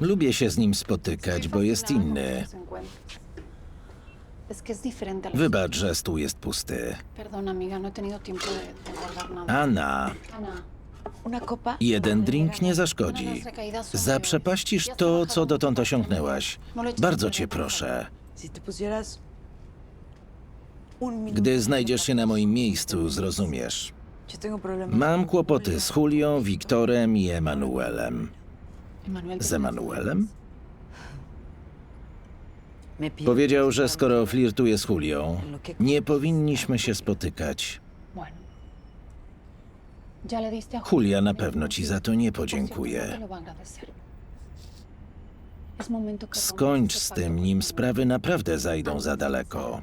Lubię się z nim spotykać, bo jest inny. Wybacz, że stół jest pusty. No Ana, jeden drink nie zaszkodzi. Zaprzepaścisz to, co dotąd osiągnęłaś. Bardzo cię proszę. Gdy znajdziesz się na moim miejscu, zrozumiesz. Mam kłopoty z Julią, Wiktorem i Emanuelem. Z Emanuelem? Powiedział, że skoro flirtuje z Julią, nie powinniśmy się spotykać. Julia na pewno ci za to nie podziękuje. Skończ z tym, nim sprawy naprawdę zajdą za daleko.